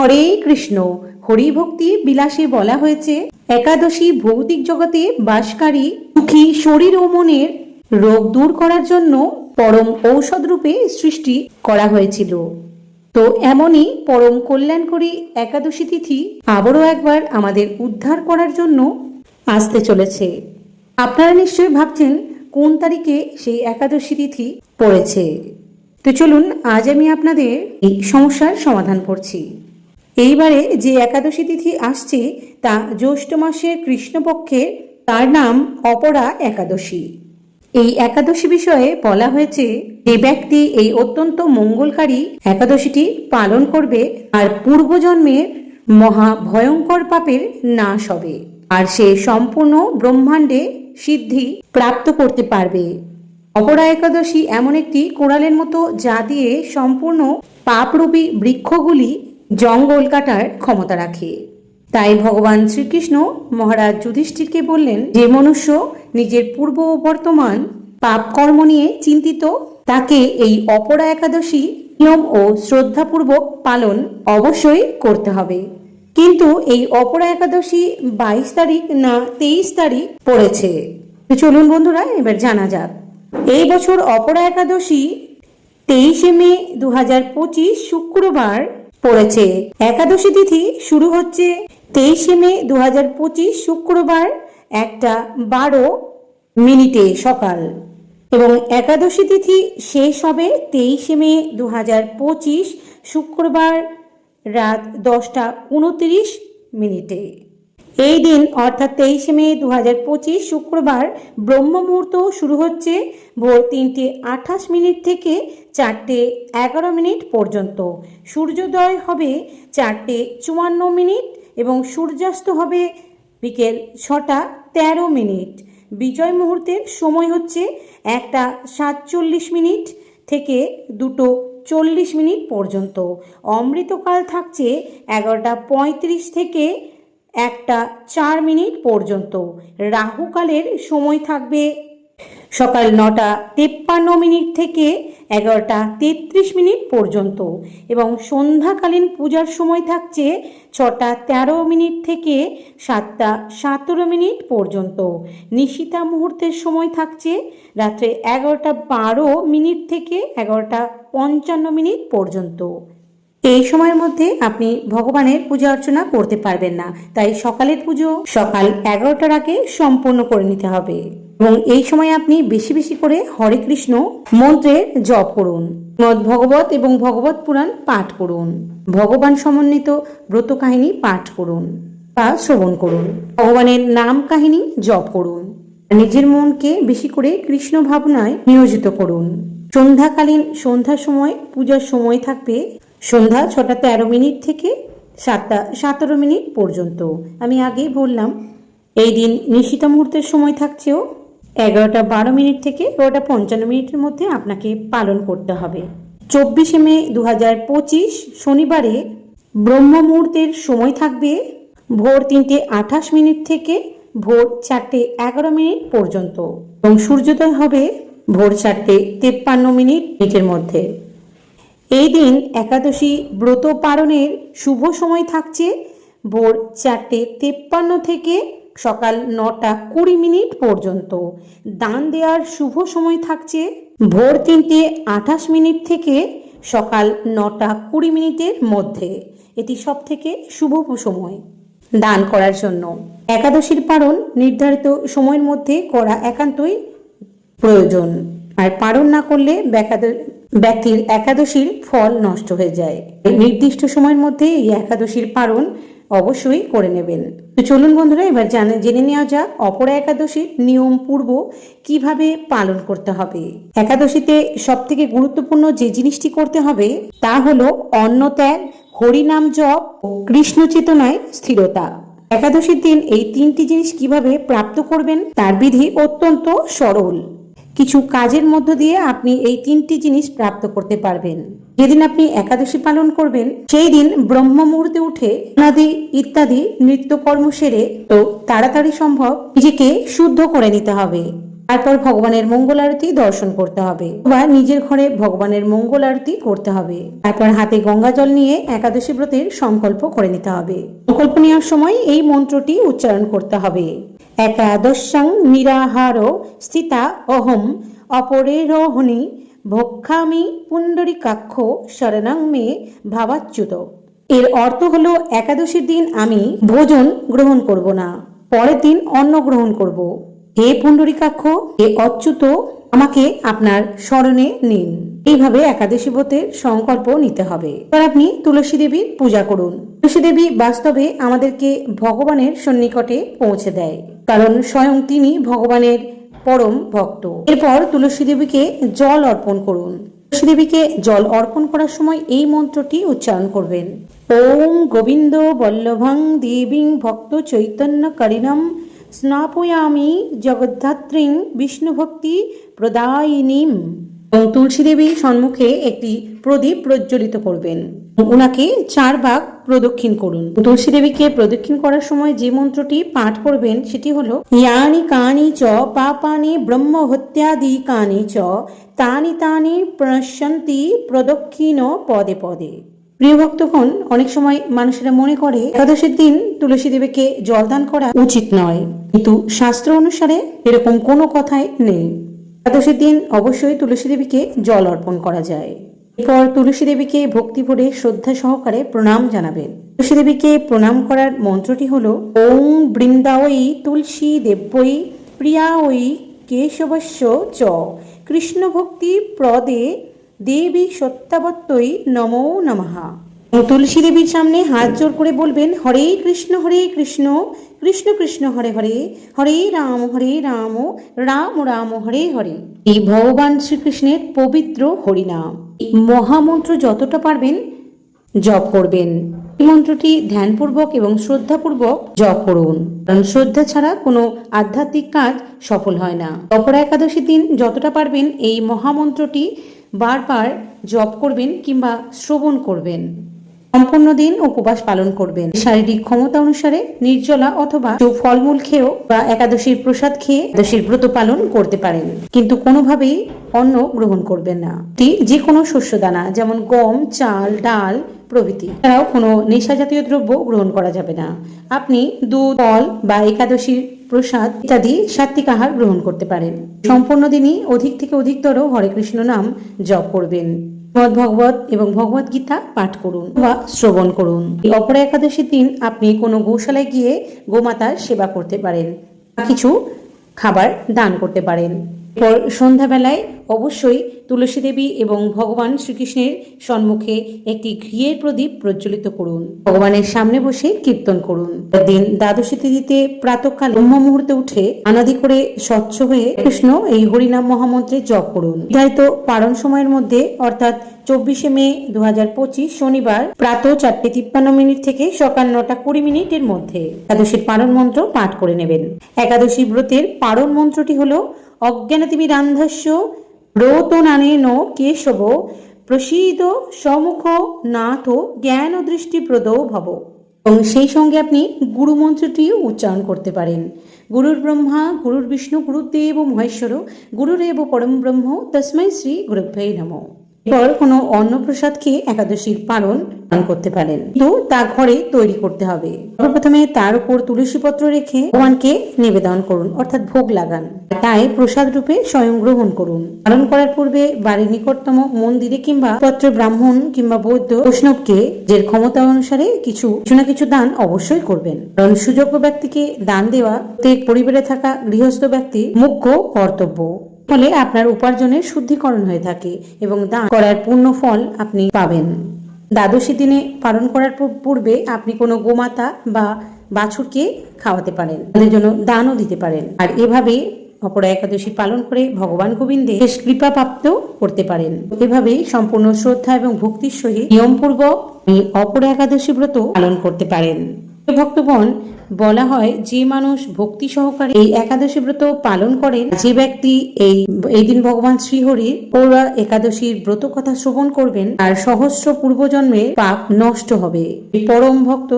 হরে কৃষ্ণ, হরি ভক্তি বিলাসে বলা হয়েছে। একাদশী ভৌতিক জগতে বাসকারী সুখী শরীর ও মনের রোগ দূর করার জন্য পরম ঔষধ রূপে সৃষ্টি করা হয়েছিল। তো এমনই পরম কল্যাণকরী একাদশী তিথি আবারও একবার আমাদের উদ্ধার করার জন্য আসতে চলেছে। আপনারা নিশ্চয়ই ভাবছেন, কোন তারিখে সেই একাদশী তিথি পড়েছে? তো চলুন, আজ আমি আপনাদের এই সমস্যার সমাধান করছি। এইবারে যে একাদশী তিথি আসছে, তা জ্যৈষ্ঠ মাসের কৃষ্ণপক্ষের, তার নাম অপরা একাদশী। এই একাদশী বিষয়ে বলা হয়েছে, যে ব্যক্তি এই অত্যন্ত মঙ্গলকারী একাদশীটি পালন করবে আর পূর্বজন্মের মহা ভয়ঙ্কর পাপের নাশ হবে। আর সে সম্পূর্ণ ব্রহ্মাণ্ডে সিদ্ধি প্রাপ্ত করতে পারবে। অপরা একাদশী এমন একটি কোড়ালের মতো যা দিয়ে সম্পূর্ণ পাপরূপী বৃক্ষগুলি জঙ্গল কাটার ক্ষমতা রাখে। তাই ভগবান শ্রীকৃষ্ণ মহারাজ যুধিষ্ঠিরকে বললেন, যে মনুষ্য নিজের পূর্ব ও বর্তমান পাপ কর্ম নিয়ে চিন্তিত, তাকে এই অপরা একাদশী নিয়ম ও শ্রদ্ধাপূর্বক পালন অবশ্যই করতে হবে। কিন্তু এই অপরা একাদশী বাইশ তারিখ না তেইশ তারিখ পড়েছে। চলুন বন্ধুরা, এবার জানা যাক। এই বছর অপরা একাদশী তেইশে মে দু হাজার পঁচিশ শুক্রবার পড়েছে। একাদশী তিথি শুরু হচ্ছে তেইশে মে দু হাজার পঁচিশ শুক্রবার একটা বারো মিনিটে সকাল। এবং একাদশী তিথি শেষ হবে তেইশে মে দু হাজার পঁচিশ শুক্রবার রাত দশটা উনত্রিশ মিনিটে। এই দিন, অর্থাৎ তেইশে মে দু হাজার পঁচিশ শুক্রবার ব্রহ্ম মুহূর্ত শুরু হচ্ছে ভোর তিনটে আঠাশ মিনিট থেকে চারটে এগারো মিনিট পর্যন্ত। সূর্যোদয় হবে চারটে চুয়ান্ন মিনিট এবং সূর্যাস্ত হবে বিকেল ছটা তেরো মিনিট। বিজয় মুহূর্তের সময় হচ্ছে একটা সাতচল্লিশ মিনিট থেকে দুটো চল্লিশ মিনিট পর্যন্ত। অমৃতকাল থাকছে এগারোটা পঁয়ত্রিশ থেকে একটা চার মিনিট পর্যন্ত। রাহুকালের সময় থাকবে। সকাল নটা তেপ্পান্ন মিনিট থেকে এগারোটা তেত্রিশ মিনিট পর্যন্ত এবং সন্ধ্যাকালীন পূজার সময় থাকছে ছটা তেরো মিনিট থেকে সাতটা সতেরো মিনিট পর্যন্ত। নিশিতা মুহূর্তের সময় থাকছে রাত্রে এগারোটা বারো মিনিট থেকে এগারোটা পঞ্চান্ন মিনিট পর্যন্ত। এই সময়ের মধ্যে আপনি ভগবানের পূজা অর্চনা করতে পারবেন না। তাই সকালের পুজো সকাল এগারোটার আগে সম্পূর্ণ করে নিতে হবে। এবং এই সময় আপনি বেশি বেশি করে হরে কৃষ্ণ মন্ত্রের জপ করুন ভগবত এবং ভগবত পুরাণ পাঠ করুন, ভগবান সমন্বিত ব্রত কাহিনী পাঠ করুন বা শ্রবণ করুন, ভগবানের নাম কাহিনী জপ করুন, নিজের মনকে বেশি করে কৃষ্ণ ভাবনায় নিয়োজিত করুন। সন্ধ্যাকালীন সন্ধ্যার সময়, পূজার সময় থাকবে সন্ধ্যা ছটা তেরো মিনিট থেকে সাতটা সতেরো মিনিট পর্যন্ত। আমি আগেই বললাম, এই দিন নিশিতা মুহূর্তের সময় থাকছেও এগারোটা বারো মিনিট থেকে এগারোটা পঞ্চান্ন মিনিটের মধ্যে আপনাকে পালন করতে হবে। চব্বিশে মে দু হাজার পঁচিশ শনিবারে ব্রহ্ম মুহূর্তের সময় থাকবে ভোর তিনটে আঠাশ মিনিট থেকে ভোর চারটে এগারো মিনিট পর্যন্ত এবং সূর্যোদয় হবে ভোর চারটে তেপ্পান্ন মিনিট মিনিটের মধ্যে। এই দিন একাদশী ব্রত পালনের শুভ সময় থাকছে। ভোর চারটে তেপ্পান্ন থেকে সকাল নটা কুড়ি মিনিট পর্যন্ত দান দেওয়ার শুভ সময় থাকছে। ভোর তিনটে আঠাশ মিনিট থেকে সকাল নটা কুড়ি মিনিটের মধ্যে। এটি সব থেকে শুভ সময় দান করার জন্য। একাদশীর পালন নির্ধারিত সময়ের মধ্যে করা একান্তই প্রয়োজন। আর পালন না করলে ব্যক্তির একাদশীর ফল নষ্ট হয়ে যায়। নির্দিষ্ট সময়ের মধ্যে এই একাদশীর পালন অবশ্যই করে নেবেন। তো চলুন বন্ধুরা, এবার জানে জেনে নেওয়া যাক অপরা একাদশীর নিয়ম পূর্ব কীভাবে পালন করতে হবে। একাদশীতে সব থেকে গুরুত্বপূর্ণ যে জিনিসটি করতে হবে, তা হলো অন্ন ত্যাগ হরিনাম জপ কৃষ্ণ চেতনায় স্থিরতা। একাদশীর দিন এই তিনটি জিনিস কীভাবে প্রাপ্ত করবেন, তার বিধি অত্যন্ত সরল। কিছু কাজের মধ্য দিয়ে আপনি এই তিনটি জিনিস প্রাপ্ত করতে পারবেন। যেদিন আপনি একাদশী পালন করবেন, সেই দিন ব্রহ্ম মুহূর্তে উঠে অনাদি ইত্যাদি নৃত্যকর্ম সেরে তো তাড়াতাড়ি সম্ভব নিজেকে শুদ্ধ করে নিতে হবে। তারপর ভগবানের মঙ্গল আরতি দর্শন করতে হবে বা নিজের ঘরে ভগবানের মঙ্গল আরতি করতে হবে। তারপর হাতে গঙ্গা জল নিয়ে একাদশী ব্রতের সংকল্প করে নিতে হবে। সংকল্প নেওয়ার সময় এই মন্ত্রটি উচ্চারণ করতে হবে। একাদশাং নিরাহার স্থিতা অহম অপরেরোহণি ভক্ষামি পুণ্ডরিকাক্ষ শরণাং মে ভাবাচ্যুত। এর অর্থ হলো, একাদশীর দিন আমি ভোজন গ্রহণ করব না, পরের দিন অন্ন গ্রহণ করব। হে পুণ্ডরিকাক্ষ, হে অচ্যুত, আমাকে আপনার স্মরণে নিন। এইভাবে একাদশী ব্রতের সংকল্প নিতে হবে। এবার আপনি তুলসী দেবীর পূজা করুন। তুলসী দেবী বাস্তবে আমাদেরকে ভগবানের সন্নিকটে পৌঁছে দেয়। কারণ স্বয়ং তিনি ভগবানের পরম ভক্ত। এরপর তুলসী দেবীকে জল অর্পণ করুন। তুলসী দেবীকে জল অর্পণ করার সময় এই মন্ত্রটি উচ্চারণ করবেন। ওম গোবিন্দ বল্লভং দেবীং ভক্ত চৈতন্য করিণম স্নাপয়ামি জগদ্ধাত্রীং বিষ্ণু ভক্তি প্রদায়িনীম। এবং তুলসী দেবীর সম্মুখে একটি প্রদীপ প্রজ্বলিত করবেন। ওনাকে চার ভাগ প্রদক্ষিণ করুন। তুলসী দেবীকে প্রদক্ষিণ করার সময় যে মন্ত্রটি পাঠ করবেন, সেটি হলো, ইয়ানি কানি চ পাপানি ব্রহ্ম হত্যাদি কানি চ, তানি তানি প্রণশ্যন্তি প্রদক্ষিণ পদে পদে। প্রিয় ভক্তগণ, অনেক সময় মানুষেরা মনে করে, একাদশীর দিন তুলসী দেবীকে জলদান করা উচিত নয়। কিন্তু শাস্ত্র অনুসারে এরকম কোনো কথাই নেই। একাদশীর দিন অবশ্যই তুলসী দেবীকে জল অর্পণ করা যায়। এরপর তুলসী দেবীকে ভক্তি ভরে শ্রদ্ধা সহকারে প্রণাম জানাবেন। তুলসী দেবীকে প্রণাম করার মন্ত্রটি হল, ওং বৃন্দাওই তুলসী দেব্যই প্রিয়াওই কেশবস্য চ। কৃষ্ণ ভক্তি প্রদে দেবী সত্যাবত্তই নমো নমহা তুলসী দেবীর সামনে হাত জোর করে বলবেন, হরে কৃষ্ণ হরে কৃষ্ণ কৃষ্ণ কৃষ্ণ, হরে হরে হরে রাম হরে রাম রাম রাম, হরে হরে। এই ভগবান শ্রীকৃষ্ণের পবিত্র হরিনাম। মহামন্ত্র যতটা পারবেন জপ করবেন। এই মন্ত্রটি ধ্যানপূর্বক এবং শ্রদ্ধাপূর্বক জপ করুন। কারণ শ্রদ্ধা ছাড়া কোনো আধ্যাত্মিক কাজ সফল হয় না। অপরা একাদশী দিন যতটা পারবেন এই মহামন্ত্রটি বারবার জপ করবেন কিংবা শ্রবণ করবেন। সম্পূর্ণ দিন উপবাস পালন করবেন। শারীরিক ক্ষমতা অনুসারে নির্জলা অথবা ফলমূল খেয়েও বা একাদশীর প্রসাদ খেয়ে একাদশীর ব্রত পালন করতে পারেন। কিন্তু কোনোভাবেই অন্ন গ্রহণ করবেন না। যে কোনো শস্য দানা যেমন গম, চাল, ডাল প্রভৃতি। এছাড়াও কোনো নেশা জাতীয় দ্রব্য গ্রহণ করা যাবে না। আপনি দুধ, ফল বা একাদশীর প্রসাদ ইত্যাদি সাত্বিক আহার গ্রহণ করতে পারেন। সম্পূর্ণ দিনই অধিক থেকে অধিকতর হরে কৃষ্ণ নাম জপ করবেন। ভগবত এবং ভগবত গীতা পাঠ করুন বা শ্রবণ করুন। এই অপরা একাদশীর দিন আপনি কোনো গোশালায় গিয়ে গোমাতার সেবা করতে পারেন কিছু খাবার দান করতে পারেন। এরপর সন্ধ্যাবেলায় অবশ্যই তুলসী দেবী এবং ভগবান শ্রীকৃষ্ণের সম্মুখে একটি ঘিয়ের প্রদীপ প্রজ্বলিত করুন। ভগবানের সামনে বসে কীর্তন করুন। দিন দ্বাদশী তিথিতে প্রাতকাল ব্রহ্ম মুহূর্তে উঠে আনাদি করে স্বচ্ছ হয়ে কৃষ্ণ এই হরিনাম মহামন্ত্রে জপ করুন। নির্ধারিত পালন সময়ের মধ্যে, অর্থাৎ চব্বিশে মে দু হাজার পঁচিশ শনিবার প্রাত চারটে তিপ্পান্ন মিনিট থেকে সকাল নটা কুড়ি মিনিটের মধ্যে একাদশীর পালন মন্ত্র পাঠ করে নেবেন। একাদশী ব্রতের পালন মন্ত্রটি হলো অজ্ঞানতিমিরান্ধস্য ব্রতনানেন কেশব প্রসীদ সমুখ নাথ জ্ঞান দৃষ্টিপ্রদ ভব। এবং সেই সঙ্গে আপনি গুরু মন্ত্রটিও উচ্চারণ করতে পারেন। গুরুর ব্রহ্মা, গুরুর বিষ্ণু, গুরুদেব মহেশ্বর, গুরুরেব পরম ব্রহ্ম, তস্মৈ শ্রী গুরুভ্যই নমঃ। এরপর কোনো অন্নপ্রসাদ খেয়ে একাদশীর পালন পালন করতে পারেন? কিন্তু তা ঘরে তৈরি করতে হবে। প্রথমে তার উপর তুলসী পত্র রেখে ভগবানকে নিবেদন করুন, অর্থাৎ ভোগ লাগান। তাই প্রসাদ রূপে স্বয়ং গ্রহণ করুন। পালন করার পূর্বে বাড়ির নিকটতম মন্দিরে কিংবা পত্র ব্রাহ্মণ কিংবা বৌদ্ধ বৈষ্ণবকে যে ক্ষমতা অনুসারে কিছু কিছু না কিছু দান অবশ্যই করবেন। কারণ সুযোগ্য ব্যক্তিকে দান দেওয়া প্রত্যেক পরিবারে থাকা গৃহস্থ ব্যক্তি মুখ্য কর্তব্য। ফলে আপনার উপার্জনের শুদ্ধিকরণ হয়ে থাকে এবং দান করার পূর্ণ ফল আপনি পাবেন। দ্বাদশী দিনে পালন করার পূর্বে আপনি কোনো গোমাতা বা বাছুরকে খাওয়াতে পারেন। তাদের জন্য দানও দিতে পারেন। আর এভাবে অপরা একাদশী পালন করে ভগবান গোবিন্দে শেষ কৃপা প্রাপ্ত করতে পারেন। এভাবেই সম্পূর্ণ শ্রদ্ধা এবং ভক্তির সহিত নিয়মপূর্বক অপরা একাদশী ব্রত পালন করতে পারেন। ভক্তগণ, বলা হয় যে মানুষ ভক্তি সহকারে এই একাদশী ব্রত পালন করেন, যে ব্যক্তি এই এই দিন ভগবান শ্রীহরির পৌরা একাদশীর ব্রত কথা শ্রবণ করবেন আর সহস্র পূর্বজন্মের পাপ নষ্ট হবে। পরম ভক্ত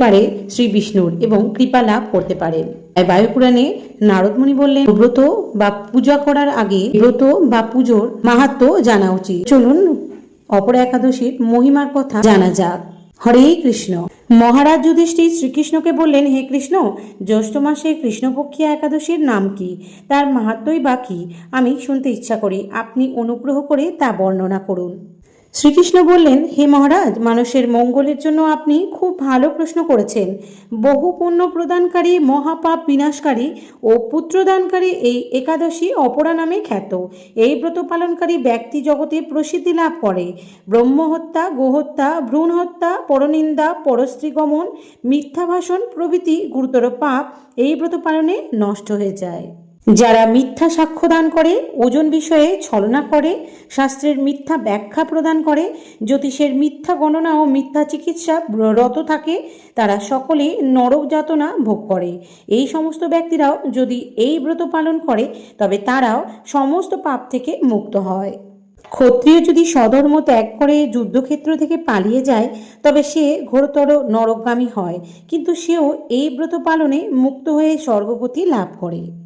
পারে শ্রী বিষ্ণুর এবং কৃপা লাভ করতে পারেন বায়ুপুরাণে নারদমণি বললেন, ব্রত বা পূজা করার আগে ব্রত বা পুজোর মাহাত্ম জানা উচিত। চলুন, অপর একাদশীর মহিমার কথা জানা যাক। হরে কৃষ্ণ। মহারাজ যুধিষ্ঠির শ্রীকৃষ্ণকে বললেন, হে কৃষ্ণ, জ্যৈষ্ঠ মাসে কৃষ্ণপক্ষিয়া একাদশীর নাম কি? তার মাহাত্মই বা আমি শুনতে ইচ্ছা করি। আপনি অনুগ্রহ করে তা বর্ণনা করুন। শ্রীকৃষ্ণ বললেন, হে মহারাজ, মানুষের মঙ্গলের জন্য আপনি খুব ভালো প্রশ্ন করেছেন। বহু পুণ্য প্রদানকারী, মহাপাপ বিনাশকারী ও পুত্রদানকারী এই একাদশী অপরা নামে খ্যাত। এই ব্রত পালনকারী ব্যক্তি জগতে প্রসিদ্ধি লাভ করে। ব্রহ্মহত্যা, গোহত্যা ভ্রূণ হত্যা পরনিন্দা পরস্ত্রীগমন মিথ্যা ভাষণ প্রভৃতি গুরুতর পাপ এই ব্রত পালনে নষ্ট হয়ে যায়। যারা মিথ্যা সাক্ষ্য দান করে, ওজন বিষয়ে ছলনা করে, শাস্ত্রের মিথ্যা ব্যাখ্যা প্রদান করে, জ্যোতিষের মিথ্যা গণনা ও মিথ্যা চিকিৎসা রত থাকে, তারা সকলে নরক যাতনা ভোগ করে। এই সমস্ত ব্যক্তিরাও যদি এই ব্রত পালন করে, তবে তারাও সমস্ত পাপ থেকে মুক্ত হয়। ক্ষত্রিয় যদি সধর্ম ত্যাগ করে, যুদ্ধক্ষেত্র থেকে পালিয়ে যায়, তবে সে ঘোরতর নরকগামী হয়। কিন্তু সেও এই ব্রত পালনে মুক্ত হয়ে স্বর্গগতি লাভ করে।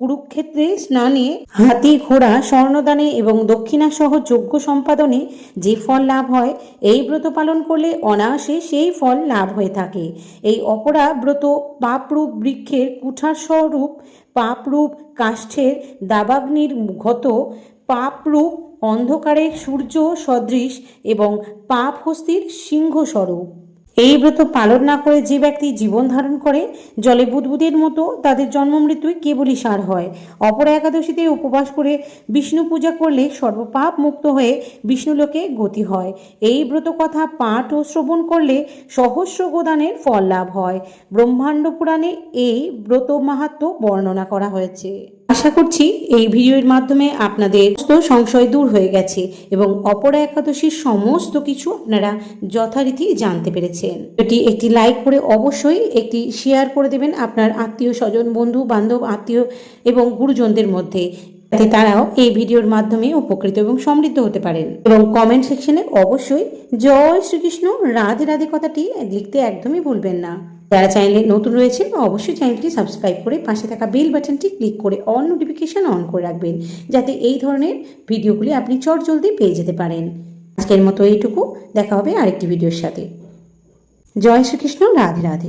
কুরুক্ষেত্রে স্নানে হাতি, ঘোড়া, স্বর্ণদানে এবং দক্ষিণাসহ যোগ্য সম্পাদনে যে ফল লাভ হয়, এই ব্রত পালন করলে অনায়াসে সেই ফল লাভ হয়ে থাকে। এই অপরা ব্রত পাপরূপ বৃক্ষের কুঠার স্বরূপ পাপরূপ কাষ্ঠের দাবাগ্নির ঘত, পাপরূপ অন্ধকারের সূর্য সদৃশ এবং পাপ হস্তির সিংহ স্বরূপ এই ব্রত পালন না করে যে ব্যক্তি জীবন ধারণ করে, জলে বুদবুদের মতো তাদের জন্ম মৃত্যুই কেবলই সার হয়। অপর একাদশীতে উপবাস করে বিষ্ণু পূজা করলে সর্বপাপ মুক্ত হয়ে বিষ্ণুলোকে গতি হয়। এই ব্রত কথা পাঠ ও শ্রবণ করলে সহস্র গোদানের ফল লাভ হয়। ব্রহ্মাণ্ড পুরাণে এই ব্রত মাহাত্ম বর্ণনা করা হয়েছে। আশা করছি এই ভিডিওর মাধ্যমে আপনাদের সমস্ত সংশয় দূর হয়ে গেছে এবং অপরা একাদশীর সমস্ত কিছু আপনারা যথারীতি জানতে পেরেছেন। এটি একটি লাইক করে অবশ্যই একটি শেয়ার করে দেবেন আপনার আত্মীয় স্বজন, বন্ধু, বান্ধব, আত্মীয় এবং গুরুজনদের মধ্যে, যাতে তারাও এই ভিডিওর মাধ্যমে উপকৃত এবং সমৃদ্ধ হতে পারেন। এবং কমেন্ট সেকশনে অবশ্যই জয় শ্রীকৃষ্ণ, রাধে রাধে কথাটি লিখতে একদমই ভুলবেন না। যারা চ্যানেলে নতুন রয়েছেন, অবশ্যই চ্যানেলটি সাবস্ক্রাইব করে পাশে থাকা বেল বাটনটি ক্লিক করে অল নোটিফিকেশান অন করে রাখবেন, যাতে এই ধরনের ভিডিওগুলি আপনি চট জলদি পেয়ে যেতে পারেন। আজকের মতো এইটুকু, দেখা হবে আরেকটি ভিডিওর সাথে। জয় শ্রীকৃষ্ণ, রাধে রাধে।